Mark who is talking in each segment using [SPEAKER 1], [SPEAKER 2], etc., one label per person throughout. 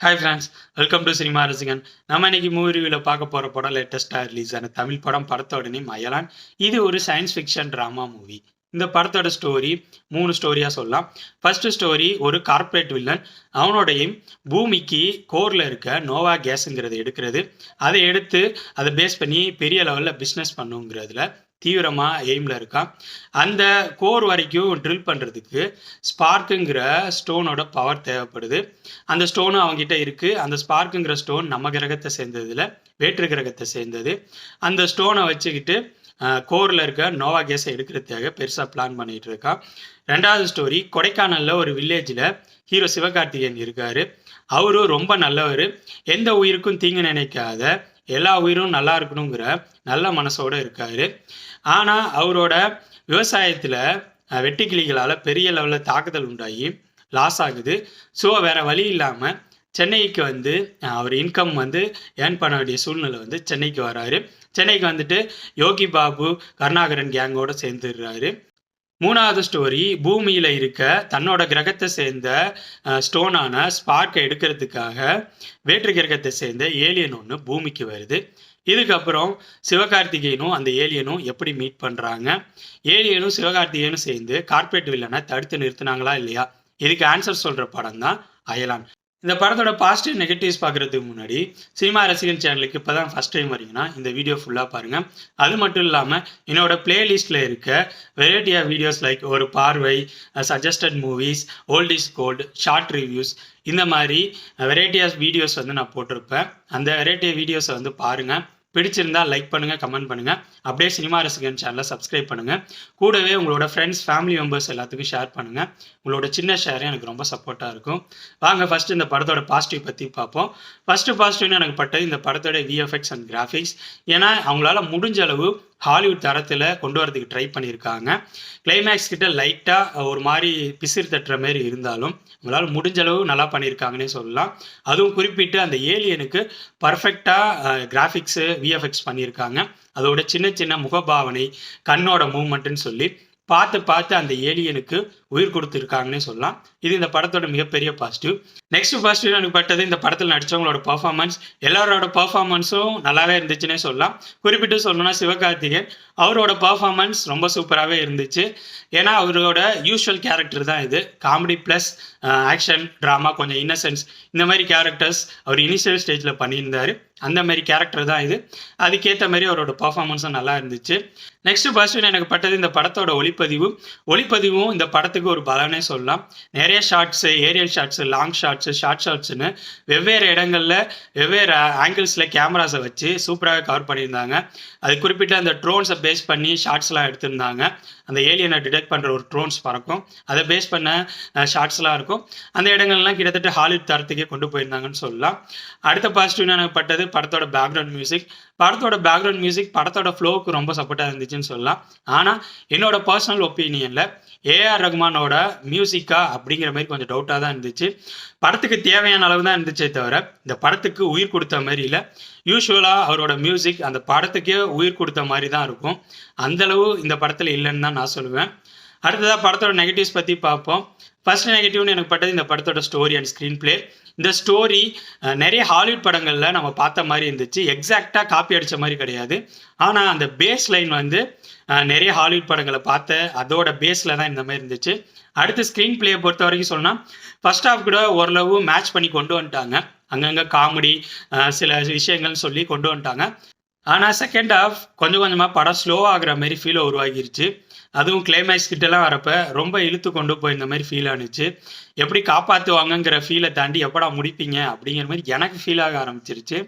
[SPEAKER 1] Hi friends welcome to cinema ரசிகன் நம்ம இன்னைக்கு மூவி ரிவியூவில் பார்க்க போகிற படம் லேட்டஸ்ட்டாக ரிலீஸ் ஆன தமிழ் படம் படத்தோட நேம் அயலான் இது ஒரு சயின்ஸ் ஃபிக்ஷன் ட்ராமா மூவி இந்த படத்தோட ஸ்டோரி மூணு ஸ்டோரியாக சொல்லலாம். ஃபர்ஸ்ட் ஸ்டோரி ஒரு கார்ப்பரேட் வில்லன் அவனோடையும் பூமிக்கு கோரில் இருக்க நோவா கேஸுங்கிறத எடுக்கிறது. அதை எடுத்து அதை பேஸ் பண்ணி பெரிய லெவலில் பிஸ்னஸ் பண்ணுங்கிறதுல தீவிரமாக எய்மில் இருக்கான் அந்த கோர் வரைக்கும் ட்ரில் பண்ணுறதுக்கு ஸ்பார்க்குங்கிற ஸ்டோனோட பவர் தேவைப்படுது. அந்த ஸ்டோனும் அவங்ககிட்ட இருக்குது அந்த ஸ்பார்க்குங்கிற ஸ்டோன் நம்ம கிரகத்தை சேர்ந்ததில் வேற்று கிரகத்தை சேர்ந்தது. அந்த ஸ்டோனை வச்சுக்கிட்டு கோரில் இருக்க நோவா கேஸை எடுக்கிறதுக்காக பெருசாக பிளான் பண்ணிகிட்டு இருக்கான் ரெண்டாவது ஸ்டோரி கொடைக்கானலில் ஒரு வில்லேஜில் ஹீரோ சிவகார்த்திகேயன் இருக்கார். அவரும் ரொம்ப நல்லவர். எந்த உயிருக்கும் தீங்கு நினைக்காத எல்லா உயிரும் நல்லா இருக்கணுங்கிற நல்ல மனசோடு இருக்கார். ஆனால் அவரோட விவசாயத்தில் வெட்டுக்கிளிகளால் பெரிய லெவலில் தாக்குதல் உண்டாகி லாஸ் ஆகுது. ஸோ வேறு வழி இல்லாமல் சென்னைக்கு வந்து அவர் இன்கம் வந்து ஏர்ன் பண்ண வேண்டிய சூழ்நிலை வந்து சென்னைக்கு வராரு. சென்னைக்கு வந்துட்டு யோகி பாபு கருணாகரன் கேங்கோட சேர்ந்துடுறாரு. மூணாவது ஸ்டோரி பூமியில் இருக்க தன்னோட கிரகத்தை சேர்ந்த ஸ்டோனான ஸ்பார்க்கை எடுக்கிறதுக்காக வேற்று கிரகத்தை சேர்ந்த ஏலியன் ஒன்று பூமிக்கு வருது. இதுக்கப்புறம் சிவகார்த்திகேயனும் அந்த ஏலியனும் எப்படி மீட் பண்ணுறாங்க ஏலியனும் சிவகார்த்திகேயனும் சேர்ந்து கார்பரேட் வில்லனை தடுத்து நிறுத்தினாங்களா இல்லையா? இதுக்கு ஆன்சர் சொல்கிற படம் தான் அயலான். இந்த படத்தோட பாசிட்டிவ் நெகட்டிவ்ஸ் பார்க்குறதுக்கு முன்னாடி சினிமா ரசிகன் சேனலுக்கு இப்போ தான் ஃபஸ்ட் டைம் வரீங்கன்னா இந்த வீடியோ ஃபுல்லாக பாருங்கள் அது மட்டும் இல்லாமல் என்னோட பிளேலிஸ்ட்டில் இருக்க வெரைட்டி ஆஃப் வீடியோஸ் லைக் ஒரு பார்வை suggested movies old is gold short reviews இந்த மாதிரி வெரைட்டி ஆஃப் வீடியோஸ் வந்து நான் போட்டிருப்பேன். அந்த வெரைட்டி வீடியோஸை வந்து பாருங்கள் பிடிச்சிருந்தா லைக் பண்ணுங்கள் கமெண்ட் பண்ணுங்கள் அப்படியே சினிமா ரசிகன் சேனலை சப்ஸ்கிரைப் பண்ணுங்கள் கூடவே உங்களோட ஃப்ரெண்ட்ஸ் ஃபேமிலி மெம்பர்ஸ் எல்லாத்துக்கும் ஷேர் பண்ணுங்கள் உங்களோட சின்ன ஷேரே எனக்கு ரொம்ப சப்போர்ட்டாக இருக்கும். வாங்க ஃபஸ்ட்டு இந்த படத்தோட பாசிட்டிவ் பற்றி பார்ப்போம். ஃபஸ்ட்டு பாசிட்டிவ்னு எனக்கு பட்டது இந்த படத்தோட விஎஃப்எக்ஸ் அண்ட் கிராஃபிக்ஸ் ஏன்னா அவங்களால முடிஞ்ச அளவு ஹாலிவுட் தரத்தில் கொண்டு வரதுக்கு ட்ரை பண்ணியிருக்காங்க. கிளைமேக்ஸ் கிட்ட லைட்டாக ஒரு மாதிரி பிசிறு தட்டுற மாதிரி இருந்தாலும் உங்களால் முடிஞ்ச அளவு நல்லா பண்ணியிருக்காங்கன்னே சொல்லலாம். அதுவும் குறிப்பிட்டு அந்த ஏலியனுக்கு பர்ஃபெக்டாக கிராஃபிக்ஸு விஎஃப்எக்ஸ் பண்ணியிருக்காங்க. அதோட சின்ன சின்ன முகபாவனை கண்ணோட மூமெண்ட்டுன்னு சொல்லி பார்த்து பார்த்து அந்த ஏலியனுக்கு உயிர் கொடுத்துருக்காங்கன்னே சொல்லலாம். இது இந்த படத்தோட மிகப்பெரிய பாசிட்டிவ் நெக்ஸ்ட் பாசிட்டிவ் எனக்கு பட்டது இந்த படத்தில் நடித்தவங்களோட பர்ஃபார்மன்ஸ் எல்லாரோட பர்ஃபார்மன்ஸும் நல்லாவே இருந்துச்சுன்னே சொல்லலாம். குறிப்பிட்டு சொல்லணும்னா சிவகார்த்திகேயன் அவரோட பர்ஃபார்மன்ஸ் ரொம்ப சூப்பராகவே இருந்துச்சு. ஏன்னா அவரோட யூஸ்வல் கேரக்டர் தான் இது. காமெடி ப்ளஸ் ஆக்ஷன் ட்ராமா கொஞ்சம் இன்னசென்ஸ் இந்த மாதிரி கேரக்டர்ஸ் அவர் இனிஷியல் ஸ்டேஜில் பண்ணியிருந்தார். அந்த மாதிரி கேரக்டர் தான் இது. அதுக்கேற்ற மாதிரி அவரோட பர்ஃபார்மன்ஸும் நல்லா இருந்துச்சு. நெக்ஸ்ட் பாசிட்டிவ் எனக்கு பட்டது இந்த படத்தோட ஒளிப்பதிவு. ஒளிப்பதிவும் இந்த படத்துக்கு ஒரு பலனே சொல்லலாம். நிறைய shorts aerial shorts long shorts short ஷார்ட்ஸ்னு வெவ்வேறு இடங்களில் வெவ்வேறு ஆங்கிள்ஸில் கேமராஸை வச்சு சூப்பராக கவர் பண்ணியிருந்தாங்க. அது குறிப்பிட்ட அந்த ட்ரோன்ஸை பேஸ் பண்ணி ஷார்ட்ஸ்லாம் எடுத்திருந்தாங்க. அந்த ஏலியனை டிடெக்ட் பண்ணுற ஒரு ட்ரோன்ஸ் பறக்கும். அதை பேஸ் பண்ண ஷார்ட்ஸ்லாம் இருக்கும். அந்த இடங்கள்லாம் கிட்டத்தட்ட ஹாலிவுட் தரத்துக்கே கொண்டு போயிருந்தாங்கன்னு சொல்லலாம். அடுத்த பாசிட்டிவ் எனக்கு பட்டது படத்தோட பேக்ரவுண்ட் மியூசிக் படத்தோட பேக்ரவுண்ட் மியூசிக் படத்தோட ஃப்ளோவுக்கு ரொம்ப சப்போர்ட்டாக இருந்துச்சுன்னு சொல்லலாம். ஆனால் என்னோட பர்சனல் ஒப்பீனியனில் ஏஆர் ரஹ்மானோட மியூசிக்கா அப்படிங்கிற மாதிரி கொஞ்சம் டவுட்டாக தான் இருந்துச்சு. படத்துக்கு தேவையான அளவு தான் இருந்துச்சே தவிர இந்த படத்துக்கு உயிர் கொடுத்த மாதிரி இல்லை. யூஸ்வலாக அவரோட மியூசிக் அந்த படத்துக்கே உயிர் கொடுத்த மாதிரி தான் இருக்கும். அந்தளவு இந்த படத்தில் இல்லைன்னு தான் நான் சொல்லுவேன். அடுத்ததாக படத்தோட நெகட்டிவ்ஸ் பற்றி பார்ப்போம். ஃபர்ஸ்ட் நெகட்டிவ்னு எனக்கு பட்டது இந்த படத்தோட ஸ்டோரி அண்ட் ஸ்க்ரீன் பிளே இந்த ஸ்டோரி நிறைய ஹாலிவுட் படங்களில் நம்ம பார்த்த மாதிரி இருந்துச்சு. எக்ஸாக்டாக காப்பி அடித்த மாதிரி கிடையாது. ஆனால் அந்த பேஸ் லைன் வந்து நிறைய ஹாலிவுட் படங்களை பார்த்த அதோட பேஸில் தான் இந்த மாதிரி இருந்துச்சு. அடுத்து ஸ்க்ரீன் பிளேயை பொறுத்த வரைக்கும் சொன்னால் ஃபர்ஸ்ட் ஹாஃப் கூட ஓரளவு மேட்ச் பண்ணி கொண்டு வந்துட்டாங்க. அங்கங்கே காமெடி சில விஷயங்கள்னு சொல்லி கொண்டு வந்துட்டாங்க. ஆனால் செகண்ட் ஆஃப் கொஞ்சம் கொஞ்சமாக படம் ஸ்லோ ஆகிற மாதிரி ஃபீலை உருவாகிருச்சு. அதுவும் கிளைமேக்ஸ் கிட்டலாம் வரப்ப ரொம்ப இழுத்து கொண்டு போய் இந்த மாதிரி ஃபீல் ஆனிச்சு. எப்படி காப்பாற்றுவாங்கங்கிற ஃபீலை தாண்டி எப்படா முடிப்பீங்க அப்படிங்கிற மாதிரி எனக்கு ஃபீல் ஆக ஆரம்பிச்சிருச்சு.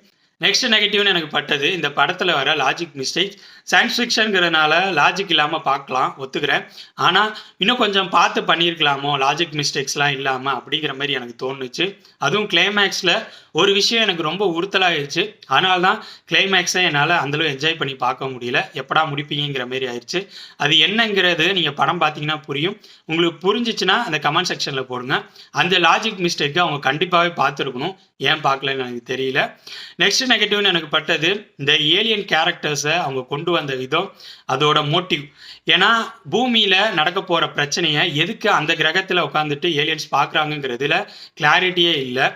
[SPEAKER 1] நெக்ஸ்ட் நெகட்டிவ்னு எனக்கு பட்டது. இந்த படத்தில் வர லாஜிக் மிஸ்டேக் சயின்ஸ் ஃபிக்ஷனுங்கிறனால லாஜிக் இல்லாமல் பார்க்கலாம் ஒத்துக்கிறேன். ஆனால் இன்னும் கொஞ்சம் பார்த்து பண்ணியிருக்கலாமோ லாஜிக் மிஸ்டேக்ஸ்லாம் இல்லாமல் அப்படிங்கிற மாதிரி எனக்கு தோணுச்சு. அதுவும் கிளைமேக்ஸில் ஒரு விஷயம் எனக்கு ரொம்ப உறுத்தலாகிடுச்சு அதனால தான் கிளைமேக்ஸை என்னால் அந்தளவு என்ஜாய் பண்ணி பார்க்க முடியல. எப்படா முடிப்பீங்கிற மாதிரி ஆயிடுச்சு அது என்னங்கிறது நீங்கள் படம் பார்த்தீங்கன்னா புரியும். உங்களுக்கு புரிஞ்சிச்சுன்னா அந்த கமெண்ட் செக்ஷனில் போடுங்க. அந்த லாஜிக் மிஸ்டேக்கை அவங்க கண்டிப்பாகவே பார்த்துருக்கணும். ஏன் பார்க்கலன்னு எனக்கு தெரியல. நெக்ஸ்ட் நெகட்டிவ்னு எனக்கு பட்டது. இந்த ஏலியன் கேரக்டர்ஸை அவங்க கொண்டு வந்த விதம் அதோட மோட்டிவ் ஏன்னா பூமியில் நடக்க போகிற பிரச்சனையை எதுக்கு அந்த கிரகத்தில் உட்காந்துட்டு ஏலியன்ஸ் பார்க்குறாங்கங்கிறதுல கிளாரிட்டியே இல்லை.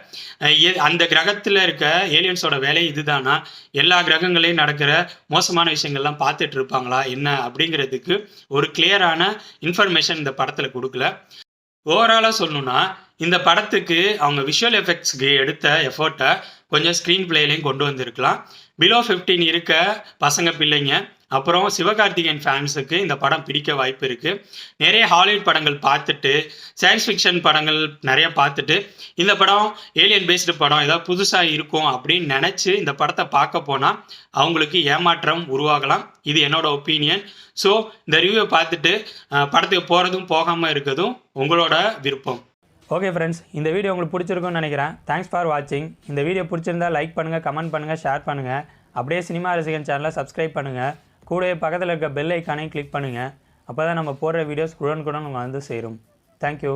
[SPEAKER 1] அந்த கிரகத்தில் இருக்க ஏலியன்ஸோட வேலை இதுதானா? எல்லா கிரகங்களையும் நடக்கிற மோசமான விஷயங்கள்லாம் பார்த்துட்டு இருப்பாங்களா? என்ன? அப்படிங்கிறதுக்கு ஒரு கிளியரான இன்ஃபர்மேஷன் இந்த படத்தில் கொடுக்கல. ஓவராலாக சொல்லணும்னா இந்த படத்துக்கு அவங்க விஷுவல் எஃபெக்ட்ஸ்க்கு எடுத்த எஃபோர்ட்டை கொஞ்சம் ஸ்க்ரீன் பிளேலையும் கொண்டு வந்திருக்கலாம். பிலோ 15 இருக்க பசங்க பிள்ளைங்க அப்புறம் சிவகார்த்திகேயன் ஃபேன்ஸுக்கு இந்த படம் பிடிக்க வாய்ப்பு இருக்குது நிறைய ஹாலிவுட் படங்கள் பார்த்துட்டு சயின்ஸ் ஃபிக்ஷன் படங்கள் நிறைய பார்த்துட்டு இந்த படம் ஏலியன் பேஸ்டு படம் ஏதாவது புதுசாக இருக்கும் அப்படின்னு நினச்சி இந்த படத்தை பார்க்க போனால் அவங்களுக்கு ஏமாற்றம் உருவாகலாம். இது என்னோட ஒப்பீனியன் ஸோ இந்த ரிவ்யூவை பார்த்துட்டு படத்துக்கு போகிறதும் போகாமல் இருக்கிறதும் உங்களோட விருப்பம்.
[SPEAKER 2] ஓகே ஃப்ரெண்ட்ஸ் இந்த வீடியோ உங்களுக்கு பிடிச்சிருக்கும்னு நினைக்கிறேன். தேங்க்ஸ் ஃபார் வாட்சிங் இந்த வீடியோ பிடிச்சிருந்தா லைக் பண்ணுங்கள் கமெண்ட் பண்ணுங்கள் ஷேர் பண்ணுங்கள் அப்படியே சினிமா ரசிகன் சேனலை சப்ஸ்கிரைப் பண்ணுங்கள் கூடவே பக்கத்தில் இருக்க பெல் ஐக்கானையும் கிளிக் பண்ணுங்கள் அப்போ தான் நம்ம போடுற வீடியோஸ் உடனுக்குடன் உங்களுக்கு வந்து சேரும். தேங்க்யூ